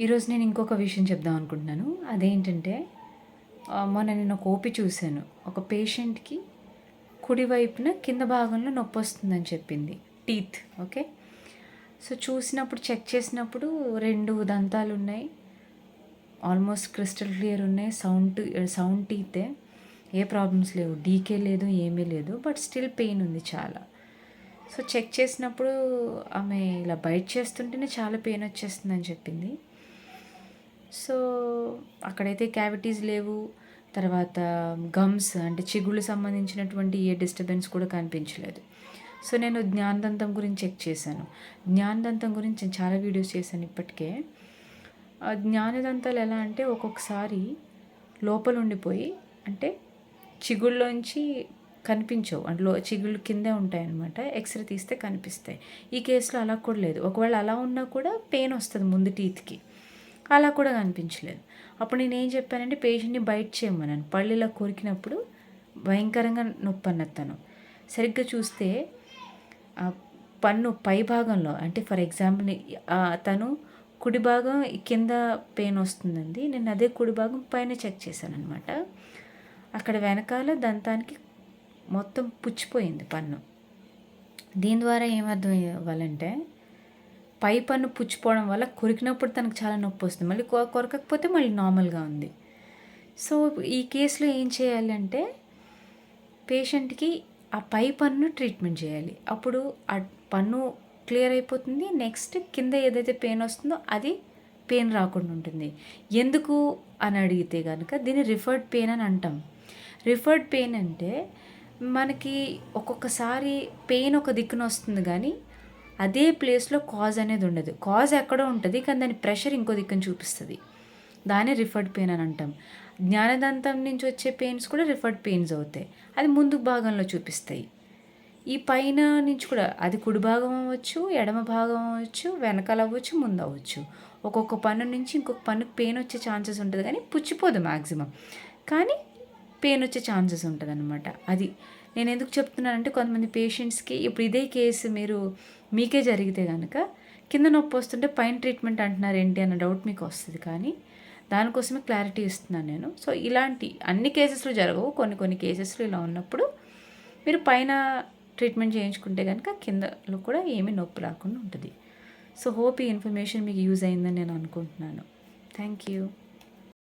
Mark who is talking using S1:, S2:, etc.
S1: ఈరోజు నేను ఇంకొక విషయం చెప్దాం అనుకుంటున్నాను. అదేంటంటే మొన్న నేను ఒక ఓపి చూశాను. ఒక పేషెంట్కి కుడివైపున కింద భాగంలో నొప్పి వస్తుందని చెప్పింది. Teeth okay? సో చూసినప్పుడు చెక్ చేసినప్పుడు రెండు దంతాలు ఉన్నాయి. ఆల్మోస్ట్ క్రిస్టల్ క్లియర్ ఉన్నాయి. సౌండ్ సౌండ్ టీతే ఏ ప్రాబ్లమ్స్ లేవు. డీకే లేదు ఏమీ లేదు. బట్ స్టిల్ పెయిన్ ఉంది చాలా. సో చెక్ చేసినప్పుడు ఆమె ఇలా బైట్ చేస్తుంటేనే చాలా పెయిన్ వచ్చేస్తుందని చెప్పింది. సో అక్కడైతే క్యావిటీస్ లేవు. తర్వాత గమ్స్ అంటే చిగుళ్ళు సంబంధించినటువంటి ఏ డిస్టర్బెన్స్ కూడా కనిపించలేదు. సో నేను జ్ఞానదంతం గురించి చెక్ చేశాను. జ్ఞానదంతం గురించి నేను చాలా వీడియోస్ చేశాను ఇప్పటికే. ఆ జ్ఞానదంతాలు ఎలా అంటే ఒక్కొక్కసారి లోపల ఉండిపోయి అంటే చిగుళ్ళలోంచి కనిపించవు. అంటే లో చిగుళ్ళు కిందే ఉంటాయన్నమాట. ఎక్స్రే తీస్తే కనిపిస్తాయి. ఈ కేసులో అలా కూడా లేదు. ఒకవేళ అలా ఉన్నా కూడా పెయిన్ వస్తుంది ముందు టీత్కి అలా కూడా కనిపించలేదు. అప్పుడు నేను ఏం చెప్పానంటే పేషెంట్ని బయట చేయమన్నాను. పళ్ళు కొరికినప్పుడు భయంకరంగా నొప్పి తను. సరిగ్గా చూస్తే ఆ పన్ను పై భాగంలో అంటే ఫర్ ఎగ్జాంపుల్ తను కుడి భాగం కింద పెయిన్ వస్తుందండి. నేను అదే కుడి భాగం పైన చెక్ చేశాను అనమాట అక్కడ వెనకాల దంతానికి మొత్తం పుచ్చిపోయింది పన్ను. దీని ద్వారా ఏమర్థం అవ్వాలంటే పై పన్ను పుచ్చిపోవడం వల్ల కొరికినప్పుడు తనకు చాలా నొప్పి వస్తుంది. మళ్ళీ కొరకకపోతే మళ్ళీ నార్మల్గా ఉంది. సో ఈ కేసులో ఏం చేయాలి అంటే పేషెంట్కి ఆ పై పన్ను ట్రీట్మెంట్ చేయాలి. అప్పుడు ఆ పన్ను క్లియర్ అయిపోతుంది. నెక్స్ట్ కింద ఏదైతే పెయిన్ వస్తుందో అది పెయిన్ రాకుండా ఉంటుంది. ఎందుకు అని అడిగితే కనుక దీన్ని రిఫర్డ్ పెయిన్ అని అంటాం. రిఫర్డ్ పెయిన్ అంటే మనకి ఒక్కొక్కసారి పెయిన్ ఒక దిక్కున వస్తుంది కానీ అదే ప్లేస్లో కాజ్ అనేది ఉండదు. కాజ్ ఎక్కడో ఉంటుంది కానీ దాని ప్రెషర్ ఇంకో దిక్కున చూపిస్తుంది. దాన్ని రిఫర్డ్ పెయిన్ అని అంటాం. జ్ఞానదంతం నుంచి వచ్చే పెయిన్స్ కూడా రిఫర్డ్ పెయిన్స్ అవుతాయి. అది ముందు భాగంలో చూపిస్తాయి. ఈ పైన నుంచి కూడా అది కుడి భాగం అవ్వచ్చు ఎడమ భాగం అవ్వచ్చు వెనకాల అవ్వచ్చు ముందు అవ్వచ్చు. ఒక్కొక్క పన్ను నుంచి ఇంకొక పన్నుకు పెయిన్ వచ్చే ఛాన్సెస్ ఉంటుంది కానీ పుచ్చిపోదు మ్యాక్సిమం కానీ పెయిన్ వచ్చే ఛాన్సెస్ ఉంటుంది అనమాట అది నేను ఎందుకు చెప్తున్నానంటే కొంతమంది పేషెంట్స్కి ఇప్పుడు ఇదే కేసు మీరు మీకే జరిగితే కనుక కింద నొప్పి వస్తుంటే పైన ట్రీట్మెంట్ అంటున్నారు ఏంటి అన్న డౌట్ మీకు వస్తుంది కానీ దానికోసమే క్లారిటీ ఇస్తున్నాను నేను. సో ఇలాంటి అన్ని కేసెస్లో జరగవు. కొన్ని కొన్ని కేసెస్లో ఇలా ఉన్నప్పుడు మీరు పైన ట్రీట్మెంట్ చేయించుకుంటే కనుక కిందలో కూడా ఏమీ నొప్పి రాకుండా ఉంటుంది. సో హోప్ ఈ ఇన్ఫర్మేషన్ మీకు యూజ్ అయిందని నేను అనుకుంటున్నాను. Thank you